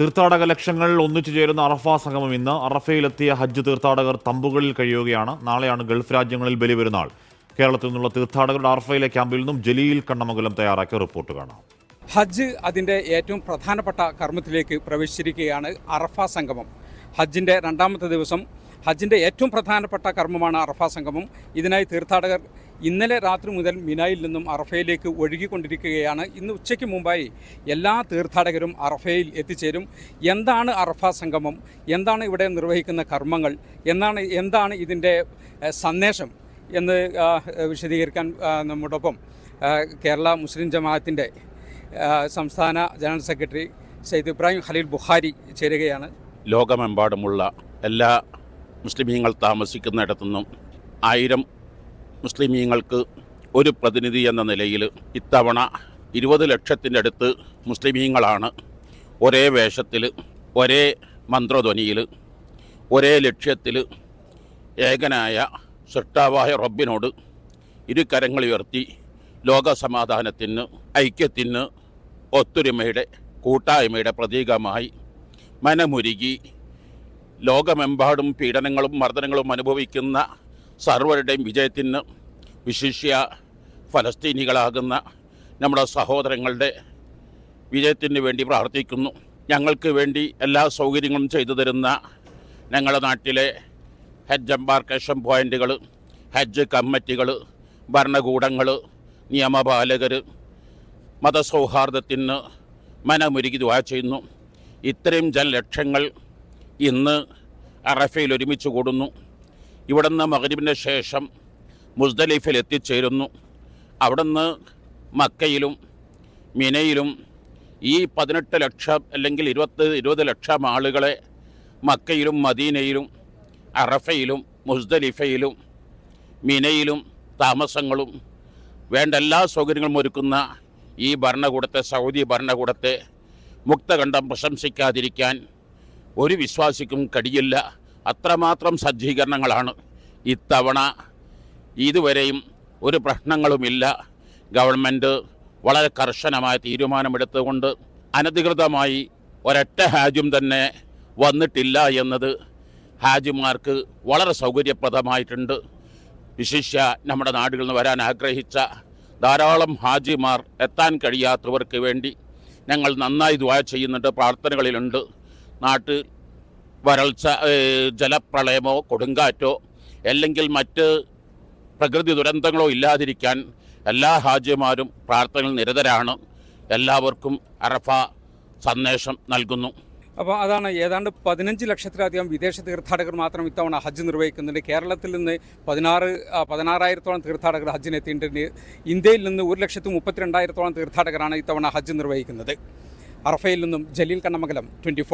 തീർത്ഥാടക ലക്ഷങ്ങൾ ഒന്നിച്ചു ചേരുന്ന അറഫ സംഗമം ഇന്ന് അറഫയിലെത്തിയ ഹജ്ജ് തീർത്ഥാടകർ തമ്പുകളിൽ കഴിയുകയാണ്. നാളെയാണ് ഗൾഫ് രാജ്യങ്ങളിൽ ബലിപെരുന്നാൾ. കേരളത്തിൽ നിന്നുള്ള തീർത്ഥാടകരുടെ അറഫയിലെ ക്യാമ്പിൽ നിന്നും ജലീൽ കണ്ണമംഗലം തയ്യാറാക്കിയ റിപ്പോർട്ട് കാണാം. ഹജ്ജ് അതിന്റെ ഏറ്റവും പ്രധാനപ്പെട്ട കർമ്മത്തിലേക്ക് പ്രവേശിച്ചിരിക്കുകയാണ് അറഫ സംഗമം. ഹജ്ജിന്റെ രണ്ടാമത്തെ ദിവസം ഹജ്ജിന്റെ ഏറ്റവും പ്രധാനപ്പെട്ട കർമ്മമാണ് അറഫ സംഗമം. ഇതിനായി തീർത്ഥാടകർ ഇന്നലെ രാത്രി മുതൽ മിനായിൽ നിന്നും അറഫയിലേക്ക് ഒഴുകിക്കൊണ്ടിരിക്കുകയാണ്. ഇന്ന് ഉച്ചയ്ക്ക് മുമ്പായി എല്ലാ തീർത്ഥാടകരും അറഫയിൽ എത്തിച്ചേരും. എന്താണ് അറഫ സംഗമം? എന്താണ് ഇവിടെ നിർവഹിക്കുന്ന കർമ്മങ്ങൾ? എന്നാണ് എന്താണ് ഇതിന്റെ സന്ദേശം? എന്ന് വിശദീകരിക്കാൻ നമ്മോടൊപ്പം കേരള മുസ്ലിം ജമാഅത്തിന്റെ സംസ്ഥാന ജനറൽ സെക്രട്ടറി സെയ്ദ് ഇബ്രാഹിം ഖലീൽ ബുഖാരി ചേരുകയാണ്. ലോകമെമ്പാടുമുള്ള എല്ലാ മുസ്ലിമീങ്ങൾ താമസിക്കുന്നിടത്തുനിന്നും ആയിരം മുസ്ലിമീങ്ങൾക്ക് ഒരു പ്രതിനിധി എന്ന നിലയിൽ ഇത്തവണ ഇരുപത് ലക്ഷത്തിന്റെ അടുത്ത് മുസ്ലിമീങ്ങളാണ് ഒരേ വേഷത്തിൽ ഒരേ മന്ത്രധ്വനിയിൽ ഒരേ ലക്ഷ്യത്തിൽ ഏകനായ സൃഷ്ടാവായ റബ്ബിനോട് ഇരു കരങ്ങളുയർത്തി ലോകസമാധാനത്തിന് ഐക്യത്തിന് ഒത്തൊരുമയുടെ കൂട്ടായ്മയുടെ പ്രതീകമായി മനമുരുകി ലോകമെമ്പാടും പീഡനങ്ങളും മർദ്ദനങ്ങളും അനുഭവിക്കുന്ന സർവരുടെയും വിജയത്തിന് വിശിഷ്യ ഫലസ്തീനികളാകുന്ന നമ്മുടെ സഹോദരങ്ങളുടെ വിജയത്തിന് വേണ്ടി പ്രാർത്ഥിക്കുന്നു. ഞങ്ങൾക്ക് വേണ്ടി എല്ലാ സൗകര്യങ്ങളും ചെയ്തു തരുന്ന ഞങ്ങളുടെ നാട്ടിലെ ഹജ്ജ് എംബാർക്കേഷൻ പോയിന്റുകൾ ഹജ്ജ് കമ്മിറ്റികൾ ഭരണകൂടങ്ങൾ നിയമപാലകർ മതസൗഹാർദ്ദത്തിന് മനമുരുകി ദുആ ചെയ്യുന്നു. ഇത്രയും ജനലക്ഷങ്ങൾ ഇന്ന് അറഫയിൽ ഒരുമിച്ച് കൂടുന്നു. ഇവിടുന്ന് മകരിബിന് ശേഷം മുസ്ദലിഫിൽ എത്തിച്ചേരുന്നു. അവിടുന്ന് മക്കയിലും മിനയിലും ഈ പതിനെട്ട് ലക്ഷം അല്ലെങ്കിൽ ഇരുപത്തി ഇരുപത് ലക്ഷം ആളുകളെ മക്കയിലും മദീനയിലും അറഫയിലും മുസ്ദലിഫയിലും മിനയിലും താമസങ്ങളും വേണ്ട എല്ലാ സൗകര്യങ്ങളും ഒരുക്കുന്ന ഈ ഭരണകൂടത്തെ സൗദി ഭരണകൂടത്തെ മുക്തകണ്ഠം പ്രശംസിക്കാതിരിക്കാൻ ഒരു വിശ്വാസിക്കും കഴിയില്ല അത്രമാത്രം സജ്ജീകരണങ്ങളാണ്. ഇത്തവണ ഇതുവരെയും ഒരു പ്രശ്നങ്ങളുമില്ല. ഗവൺമെന്റ് വളരെ കർശനമായ തീരുമാനമെടുത്തുകൊണ്ട് അനധികൃതമായി ഒരൊറ്റ ഹാജും തന്നെ വന്നിട്ടില്ല എന്നത് ഹാജിമാർക്ക് വളരെ സൗകര്യപ്രദമായിട്ടുണ്ട്. വിശിഷ്യ നമ്മുടെ നാടുകളിൽ നിന്ന് വരാൻ ആഗ്രഹിച്ച ധാരാളം ഹാജിമാർ എത്താൻ കഴിയാത്തവർക്ക് വേണ്ടി ഞങ്ങൾ നന്നായി ദ്വാ ചെയ്യുന്നുണ്ട് പ്രാർത്ഥനകളിലുണ്ട്. നാട്ടിൽ വരൾച്ച ജലപ്രളയമോ കൊടുങ്കാറ്റോ അല്ലെങ്കിൽ മറ്റ് പ്രകൃതി ദുരന്തങ്ങളോ ഇല്ലാതിരിക്കാൻ എല്ലാ ഹാജിമാരും പ്രാർത്ഥനയിൽ നിരതരാണ്. എല്ലാവർക്കും അറഫ സന്ദേശം നൽകുന്നു. അപ്പോൾ അതാണ് ഏതാണ്ട് പതിനഞ്ച് ലക്ഷത്തിലധികം വിദേശ തീർത്ഥാടകർ മാത്രം ഇത്തവണ ഹജ്ജ് നിർവഹിക്കുന്നുണ്ട്. കേരളത്തിൽ നിന്ന് പതിനാറ് പതിനാറായിരത്തോളം തീർത്ഥാടകർ ഹജ്ജിന് എത്തിയിട്ടുണ്ട് ഇന്ത്യയിൽ നിന്ന് ഒരു ലക്ഷത്തി മുപ്പത്തിരണ്ടായിരത്തോളം തീർത്ഥാടകരാണ് ഇത്തവണ ഹജ്ജ് നിർവഹിക്കുന്നത്. അറഫയിൽ നിന്നും ജലീൽ കണ്ണമംഗലം ട്വന്റി